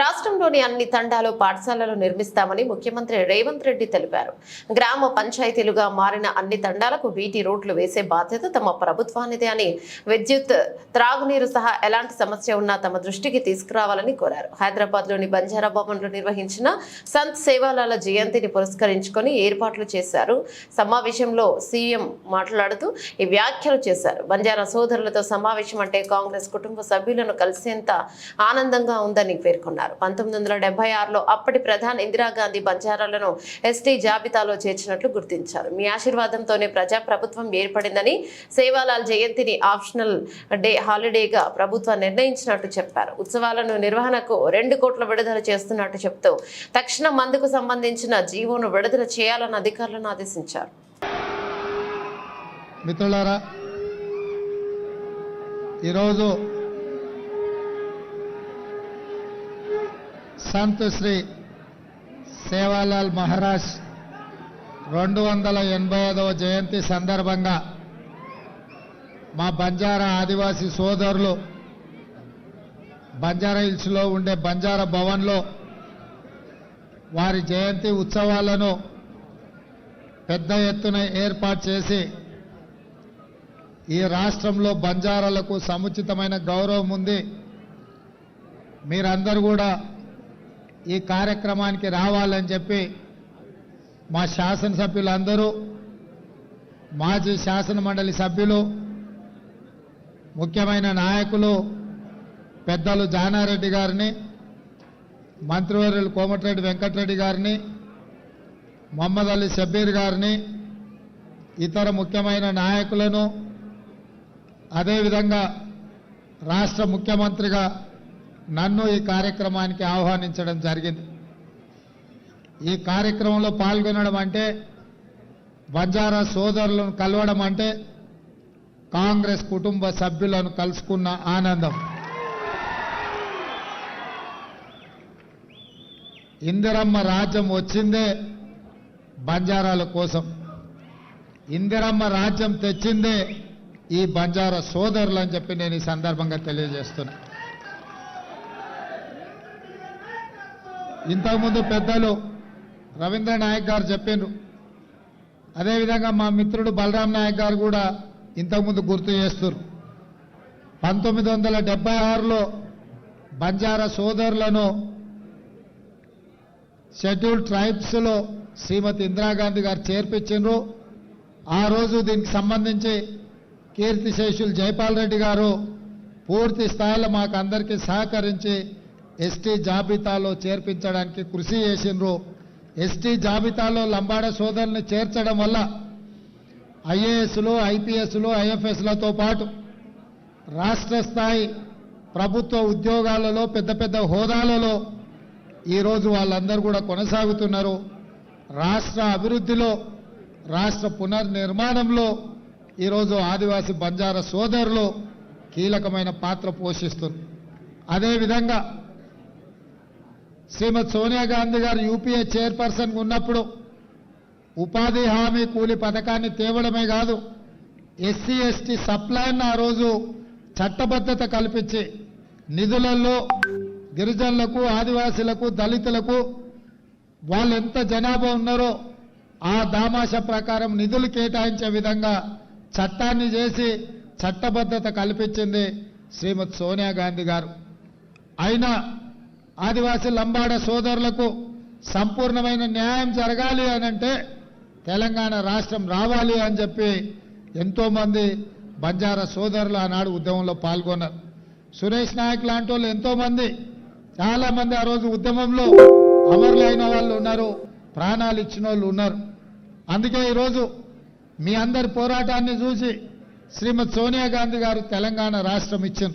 రాష్ట్రంలోని అన్ని తండాలు పాఠశాలలు నిర్మిస్తామని ముఖ్యమంత్రి రేవంత్ రెడ్డి తెలిపారు. గ్రామ పంచాయతీలుగా మారిన అన్ని తండాలకు వీటి రోడ్లు వేసే బాధ్యత తమ ప్రభుత్వానిదే అని విద్యుత్ త్రాగునీరు సహా ఎలాంటి సమస్య ఉన్నా తమ దృష్టికి తీసుకురావాలని కోరారు. హైదరాబాద్లోని బంజారా భవన్లో నిర్వహించిన సంత్ సేవాలాల జయంతిని పురస్కరించుకొని ఏర్పాట్లు చేశారు. సమావేశంలో సీఎం మాట్లాడుతూ ఈ వ్యాఖ్యలు చేశారు. బంజారా సోదరులతో సమావేశం అంటే కాంగ్రెస్ కుటుంబ సభ్యులను కలిసేంత ఆనందంగా ఉందని పేర్కొన్నారు. పంతొమ్మిది వందల డెబ్బై ఆరులో అప్పటి ప్రధాని ఇందిరాగాంధీ బంజారాలను ఎస్టీ జాబితాలో చేర్చినట్లు గుర్తించారు. మీ ఆశీర్వాదంతోనే ప్రజా ప్రభుత్వం ఏర్పడిందని సేవాలాల్ జయంతిని ఆప్షనల్ డే హాలిడేగా ప్రభుత్వం నిర్ణయించినట్టు చెప్పారు. ఉత్సవాలను నిర్వహణకు రెండు కోట్ల విడుదల చేస్తున్నట్టు చెప్తూ తక్షణ మందుకు సంబంధించిన జీవోను విడుదల చేయాలని అధికారులను ఆదేశించారు. మిత్రులారా ఈరోజు సంత్ శ్రీ సేవాలాల్ మహారాజ్ రెండు వందల ఎనభై ఐదవ జయంతి సందర్భంగా మా బంజారా ఆదివాసీ సోదరులు బంజారా హిల్స్లో ఉండే బంజారా భవన్లో వారి జయంతి ఉత్సవాలను పెద్ద ఎత్తున ఏర్పాటు చేసి ఈ రాష్ట్రంలో బంజారాలకు సముచితమైన గౌరవం ఉంది. మీరందరూ కూడా ఈ కార్యక్రమానికి రావాలని చెప్పి మా శాసనసభ్యులందరూ మాజీ శాసన మండలి సభ్యులు ముఖ్యమైన నాయకులు పెద్దలు జానారెడ్డి గారిని మంత్రివర్యులు కోమటిరెడ్డి వెంకటరెడ్డి గారిని మొహమ్మద్ అలీ షబ్బీర్ గారిని ఇతర ముఖ్యమైన నాయకులను అదేవిధంగా రాష్ట్ర ముఖ్యమంత్రిగా నన్ను ఈ కార్యక్రమానికి ఆహ్వానించడం జరిగింది. ఈ కార్యక్రమంలో పాల్గొనడం అంటే బంజారా సోదరులను కలవడం అంటే కాంగ్రెస్ కుటుంబ సభ్యులను కలుసుకున్న ఆనందం. ఇందిరమ్మ రాజ్యం వచ్చిందే బంజారాల కోసం. ఇందిరమ్మ రాజ్యం తెచ్చిందే ఈ బంజారా సోదరులు అని చెప్పి నేను ఈ సందర్భంగా తెలియజేస్తున్నా. ఇంతకుముందు పెద్దలు రవీంద్ర నాయక్ గారు చెప్పిండ్రు. అదేవిధంగా మా మిత్రుడు బలరాం నాయక్ గారు కూడా ఇంతకుముందు గుర్తు చేస్తున్నారు పంతొమ్మిది వందల డెబ్బై ఆరులో బంజారా సోదరులను షెడ్యూల్ ట్రైబ్స్లో శ్రీమతి ఇందిరాగాంధీ గారు చేర్పించిండ్రు. ఆ రోజు దీనికి సంబంధించి కీర్తిశేషులు జైపాల్ రెడ్డి గారు పూర్తి స్థాయిలో మాకు అందరికీ సహకరించి ఎస్టీ జాబితాలో చేర్పించడానికి కృషి చేసిండ్రు. ఎస్టీ జాబితాలో లంబాడ సోదరుని చేర్చడం వల్ల ఐఏఎస్లు ఐపీఎస్లు ఐఎఫ్ఎస్లతో పాటు రాష్ట్ర స్థాయి ప్రభుత్వ ఉద్యోగాలలో పెద్ద పెద్ద హోదాలలో ఈరోజు వాళ్ళందరూ కూడా కొనసాగుతున్నారు. రాష్ట్ర అభివృద్ధిలో రాష్ట్ర పునర్నిర్మాణంలో ఈరోజు ఆదివాసీ బంజారా సోదరులు కీలకమైన పాత్ర పోషిస్తున్నారు. అదేవిధంగా శ్రీమతి సోనియా గాంధీ గారు యూపీఏ చైర్పర్సన్ ఉన్నప్పుడు ఉపాధి హామీ కూలి పథకాన్ని తేవడమే కాదు ఎస్సీ ఎస్టీ సప్లైని ఆ రోజు చట్టబద్ధత కల్పించి నిధులలో గిరిజనులకు ఆదివాసులకు దళితులకు వాళ్ళు ఎంత జనాభా ఉన్నారో ఆ దామాష ప్రకారం నిధులు కేటాయించే విధంగా చట్టాన్ని చేసి చట్టబద్ధత కల్పించింది శ్రీమతి సోనియా గాంధీ గారు. అయినా ఆదివాసీ లంబాడ సోదరులకు సంపూర్ణమైన న్యాయం జరగాలి అని అంటే తెలంగాణ రాష్ట్రం రావాలి అని చెప్పి ఎంతోమంది బంజారా సోదరులు ఆనాడు ఉద్యమంలో పాల్గొన్నారు. సురేష్ నాయక్ లాంటి వాళ్ళు చాలామంది ఆ రోజు ఉద్యమంలో అమరులైన వాళ్ళు ఉన్నారు ప్రాణాలు ఇచ్చిన వాళ్ళు ఉన్నారు. అందుకే ఈరోజు మీ అందరి పోరాటాన్ని చూసి శ్రీమతి సోనియా గాంధీ గారు తెలంగాణ రాష్ట్రం ఇచ్చింది.